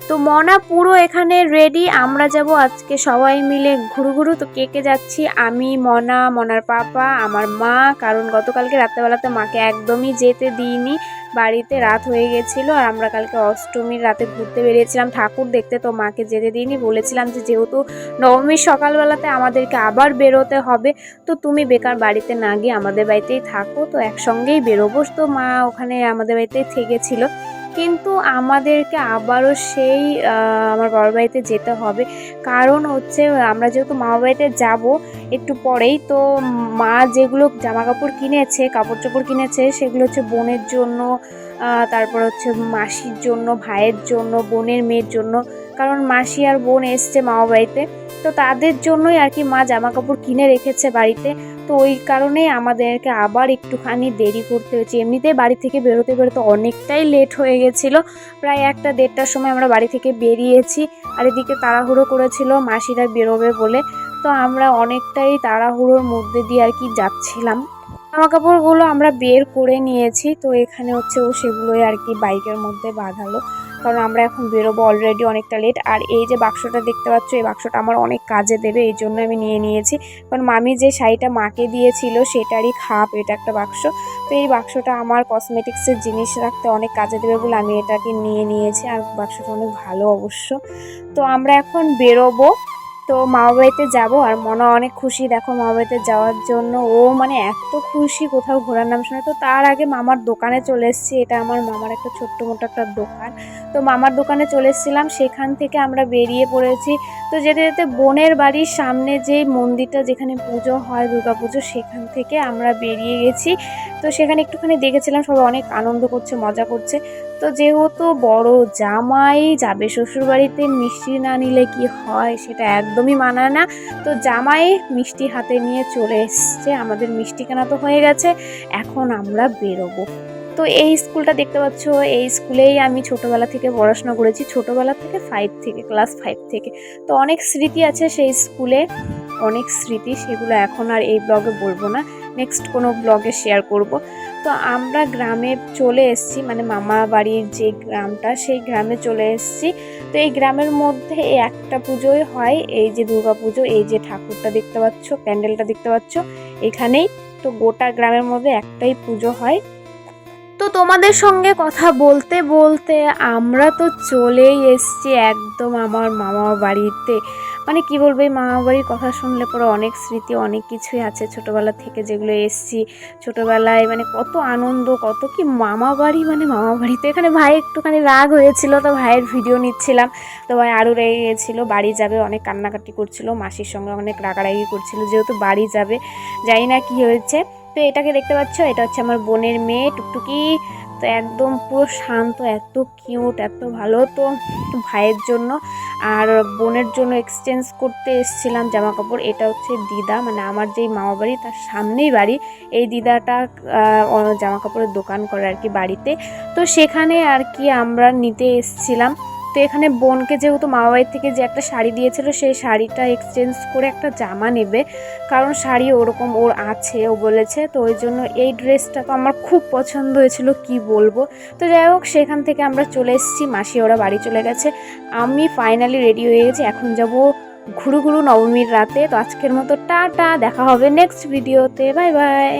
তো মনা পুরো এখানে রেডি আমরা যাব আজকে সবাই মিলে ঘুরু ঘুরু। তো কে কে যাচ্ছি? আমি, মনা, মনার পাপা, আমার মা, কারণ গতকালকে রাত্রেবেলাতে মাকে একদমই যেতে দিইনি। বাড়িতে রাত হয়ে গেছিল আর আমরা কালকে অষ্টমীর রাতে ঘুরতে বেরিয়েছিলাম। ঠাকুর দেখতে তো মাকে যেতে দিইনি। বলেছিলাম যে যেহেতু নবমীর সকালবেলাতে আমাদেরকে আবার বেরোতে হবে, তো তুমি বেকার বাড়িতে না গিয়ে আমাদের বাড়িতেই থাকো। তো একসঙ্গেই বেরোবো। তো মা ওখানে আমাদের বাড়িতেই থেকেছিল। কিন্তু আমাদেরকে আবারও সেই আমার বাবার বাড়িতে যেতে হবে। কারণ হচ্ছে, আমরা যেহেতু মামার বাড়িতে যাব একটু পরেই, তো মা যেগুলো জামা কাপড় কিনেছে কাপড় চোপড় কিনেছে, সেগুলো হচ্ছে বোনের জন্য তারপর হচ্ছে মাসির জন্য, ভাইয়ের জন্য, বোনের মেয়ের জন্য। কারণ মাসি আর বোন এসছে মামা বাড়িতে। তো তাদের জন্যই আর কি মা জামা কাপড় কিনে রেখেছে বাড়িতে। তো ওই কারণেই আমাদেরকে আবার একটুখানি দেরি করতে হয়েছে। এমনিতেই বাড়ি থেকে বেরোতে বেরোতে অনেকটাই লেট হয়ে গেছিল। প্রায় একটা দেড়টার সময় আমরা বাড়ি থেকে বেরিয়েছি আর এদিকে তাড়াহুড়ো করেছিল মাসিরা বেরোবে বলে। তো আমরা অনেকটাই তাড়াহুড়োর মধ্যে দিয়ে আর কি যাচ্ছিলাম। জামা কাপড়গুলো আমরা বের করে নিয়েছি। তো এখানে হচ্ছে ও সেগুলোই আর কি বাইকের মধ্যে বাঁধালো। কারণ আমরা এখন বেরোবো অলরেডি অনেকটা লেট আর এই যে বাক্সটা দেখতে পাচ্ছ, এই বাক্সটা আমার অনেক কাজে দেবে, এই জন্য আমি নিয়ে নিয়েছি। কারণ মামি যে শাড়িটা মাকে দিয়েছিল, সেটারই খাপ, এটা একটা বাক্স। তো এই বাক্সটা আমার কসমেটিক্সের জিনিস রাখতে অনেক কাজে দেবে বলে আমি এটাকে নিয়ে নিয়েছি। আর বাক্সটা অনেক ভালো অবশ্য। তো আমরা এখন বেরোবো। তো মামা বাড়িতে যাব আর মনে অনেক খুশি। দেখো মামা বাড়িতে যাওয়ার জন্য ও মানে এত খুশি কোথাও ঘোরার নাম শুনে। তো তার আগে মামার দোকানে চলে এসেছি। এটা আমার মামার একটা ছোট্ট মোটো একটা দোকান। তো মামার দোকানে চলে এসেছিলাম। সেখান থেকে আমরা বেরিয়ে পড়েছি। তো যেতে যেতে বোনের বাড়ির সামনে যে মন্দিরটা যেখানে পুজো হয় দুর্গা পুজো সেখান থেকে আমরা বেরিয়ে গেছি। তো সেখানে একটুখানি দেখেছিলাম, সবাই অনেক আনন্দ করছে, মজা করছে। তো যেহেতু বড় জামাই, যাবে শ্বশুর বাড়িতে মিষ্টি না নিলে কি হয় সেটা একদমই মানায় না। তো জামাই মিষ্টি হাতে নিয়ে চলে এসছে, আমাদের মিষ্টি কেনা তো হয়ে গেছে, এখন আমরা বেরোবো। তো এই স্কুলটা দেখতে পাচ্ছ, এই স্কুলেই আমি ছোটোবেলা থেকে পড়াশোনা করেছি, ছোটোবেলা থেকে ফাইভ থেকে ক্লাস ফাইভ থেকে। তো অনেক স্মৃতি আছে সেই স্কুলে, অনেক স্মৃতি, সেগুলো এখন আর এই ব্লগে বলব না। নেক্সট কোনো ব্লগে শেয়ার করব। তো আমরা গ্রামে চলে এসেছি মানে মামা বাড়ির যে গ্রামটা, সেই গ্রামে চলে এসেছি। তো এই গ্রামের মধ্যে এই একটা পুজোই হয়, এই যে দুর্গা পুজো, এই যে ঠাকুরটা দেখতে পাচ্ছ, প্যান্ডেলটা দেখতে পাচ্ছ, এখানেই। তো গোটা গ্রামের মধ্যে একটাই পুজো হয়। তো তোমাদের সঙ্গে কথা বলতে বলতে আমরা তো চলেই এসছি একদম আমার মামার বাড়িতে। মানে কি বলব, এই মামা বাড়ির কথা শুনলে পরে অনেক স্মৃতি, অনেক কিছুই আছে ছোটোবেলা থেকে যেগুলো এসছি। ছোটোবেলায় মানে কত আনন্দ, কত কি মামা বাড়ি মানে মামা বাড়িতে এখানে ভাই একটুখানি রাগ হয়েছিল, তো ভাইয়ের ভিডিও নিচ্ছিলাম। তো ভাই আরও রেগে গেছিল, বাড়ি যাবে, অনেক কান্নাকাটি করছিল, মাসির সঙ্গে অনেক রাগারাগি করছিল, যেহেতু বাড়ি যাবে, জানি না কি হয়েছে। তো এটাকে দেখতে পাচ্ছ? এটা হচ্ছে আমার বোনের মেয়ে, টুকটুকি। তো একদম পুরো শান্ত, এত কিউট এত ভালো তো ভাইয়ের জন্য। আর বোনের জন্য এক্সচেঞ্জ করতে এসেছিলাম জামা কাপড় এটা হচ্ছে দিদা মানে আমার যেই মামা বাড়ি, তার সামনেই বাড়ি। এই দিদাটা জামা কাপড়ের দোকান করে আর কি বাড়িতে। তো সেখানে আর কি আমরা নিতে এসেছিলাম। তো এখানে বোনকে যেহেতু মামা থেকে যে একটা শাড়ি দিয়েছিল, সেই শাড়িটা এক্সচেঞ্জ করে একটা জামা নেবে। কারণ শাড়ি ওরকম ওর আছে, ও বলেছে। তো ওই জন্য এই ড্রেসটা তো আমার খুব পছন্দ হয়েছিল, কি বলব? তো যাই হোক, সেখান থেকে আমরা চলে এসেছি, মাসি ওরা বাড়ি চলে গেছে। আমি ফাইনালি রেডি হয়ে গেছি, এখন যাব ঘুরু ঘুরু নবমীর রাতে। তো আজকের মতো টাটা, দেখা হবে নেক্সট ভিডিওতে বাই বাই